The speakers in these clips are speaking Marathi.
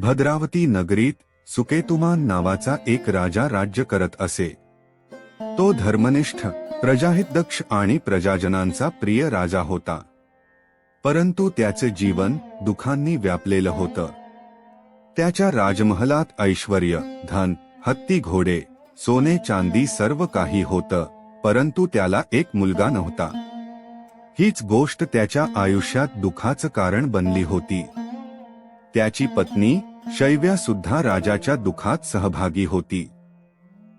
भद्रावती नगरीत सुकेतुमान नावाचा एक राजा राज्य करत असे. तो धर्मनिष्ठ प्रजाहितदक्ष आणि प्रजाजनांचा प्रिय राजा होता. परंतु त्याचे जीवन दुखांनी व्यापलेलं होतं. त्याच्या राजमहलात ऐश्वर धन हत्ती घोडे सोने चांदी सर्व काही होतं परंतु त्याला एक मुलगा नव्हता. हीच गोष्ट त्याच्या आयुष्यात दुखाचं कारण बनली होती. त्याची पत्नी शैव्या सुद्धा राजाच्या दुखात सहभागी होती.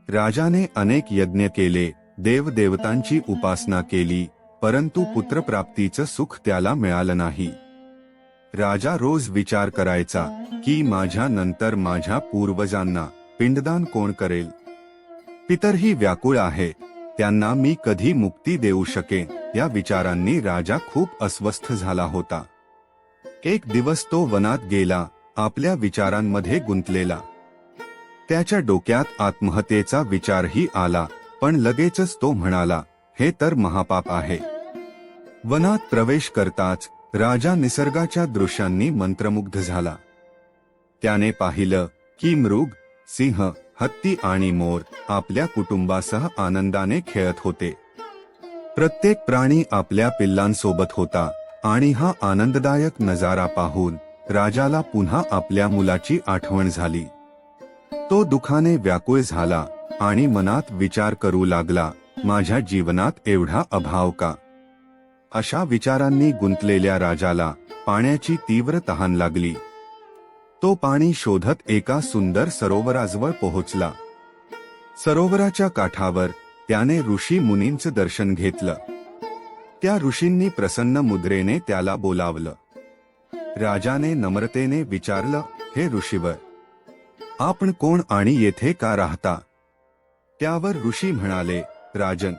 राजाने अनेक यज्ञ केले देवदेवतांची उपासना केली परंतु पुत्रप्राप्तीचं सुख त्याला मिळालं नाही. राजा रोज विचार करायचा की माझ्या नंतर माझ्या पूर्वजांना पिंडदान कोण करेल? पितरही व्याकुळ आहे त्यांना मी कधी मुक्ती देऊ शकेन या विचारांनी राजा खूप अस्वस्थ झाला होता. एक दिवस तो वनात गेला आपल्या विचारांमध्ये गुंतलेला. त्याच्या डोक्यात आत्महत्येचा विचारही आला पण लगेचच तो म्हणाला हे तर महापाप आहे. वनात प्रवेश करताच राजा निसर्गाच्या दृश्यांनी मंत्रमुग्ध झाला. त्याने पाहिलं की मृग सिंह हत्ती आणि मोर आपल्या कुटुंबासह आनंदाने खेळत होते. प्रत्येक प्राणी आपल्या पिल्लांसोबत होता आणि हा आनंददायक नजारा पाहून राजाला पुन्हा आपल्या मुलाची आठवण झाली. तो दुखाने व्याकुळ झाला आणि मनात विचार करू लागला माझ्या जीवनात एवढा अभाव का? अशा विचारांनी गुंतलेल्या राजाला पाण्याची तीव्र तहान लागली. तो पाणी शोधत एका सुंदर सरोवराजवळ पोहोचला. सरोवराच्या काठावर त्याने ऋषी मुनींचं दर्शन घेतलं. त्या ऋषींनी प्रसन्न मुद्रेने त्याला बोलावलं. राजाने नम्रतेने विचारलं हे ऋषीवर आपण कोण आणि येथे का राहता? त्यावर ऋषी म्हणाले राजन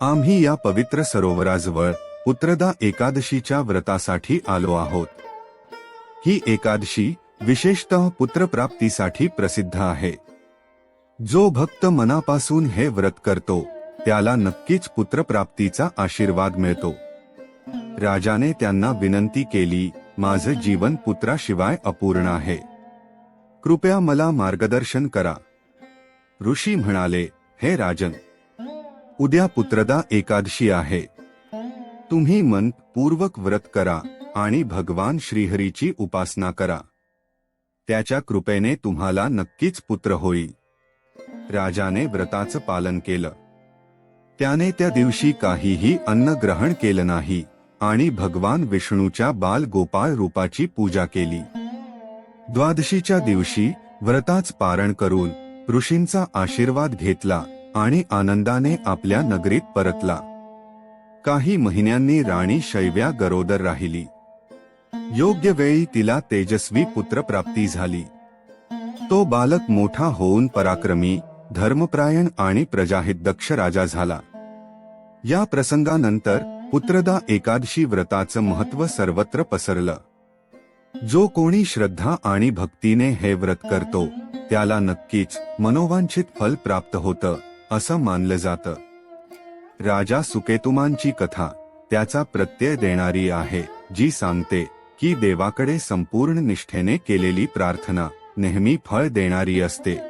आम्ही या पवित्र सरोवराजवळ पुत्रदा एकादशीच्या व्रतासाठी आलो आहोत. ही एकादशी विशेषतः पुत्रप्राप्तीसाठी प्रसिद्ध आहे. जो भक्त मनापासून हे व्रत करतो त्याला नक्कीच पुत्रप्राप्तीचा आशीर्वाद मिळतो. राजाने त्यांना विनंती केली माझं जीवन पुत्राशिवाय अपूर्ण आहे. कृपया मला मार्गदर्शन करा. ऋषी म्हणाले हे राजन उद्या पुत्रदा एकादशी आहे. तुम्ही मन पूर्वक व्रत करा आणि भगवान श्रीहरीची उपासना करा. त्याच्या कृपेने तुम्हाला नक्कीच पुत्र होईल. राजाने व्रताचं पालन केलं. त्याने त्या दिवशी काहीही अन्न ग्रहण केलं नाही. आणि भगवान विष्णूच्या बाल गोपाळ रूपाची पूजा केली. द्वादशीच्या दिवशी व्रताच पारण करून ऋषींचा आशीर्वाद घेतला आणि आनंदाने आपल्या नगरीत परतला. काही महिन्यांनी राणी शैव्या गरोदर राहिली. योग्य वेळी तिला तेजस्वी पुत्रप्राप्ती झाली. तो बालक मोठा होऊन पराक्रमी धर्मप्रायण आणि प्रजाहित दक्ष राजा झाला. या प्रसंगानंतर पुत्रदा एकादशी व्रताचं महत्त्व सर्वत्र पसरलं. जो कोणी श्रद्धा आणि भक्तीने हे व्रत करतो त्याला नक्कीच मनोवांछित फल प्राप्त होतं असं मानलं जातं. राजा सुकेतुमांची कथा त्याचा प्रत्यय देणारी आहे जी सांगते की देवाकडे संपूर्ण निष्ठेने केलेली प्रार्थना नेहमी फळ देणारी असते.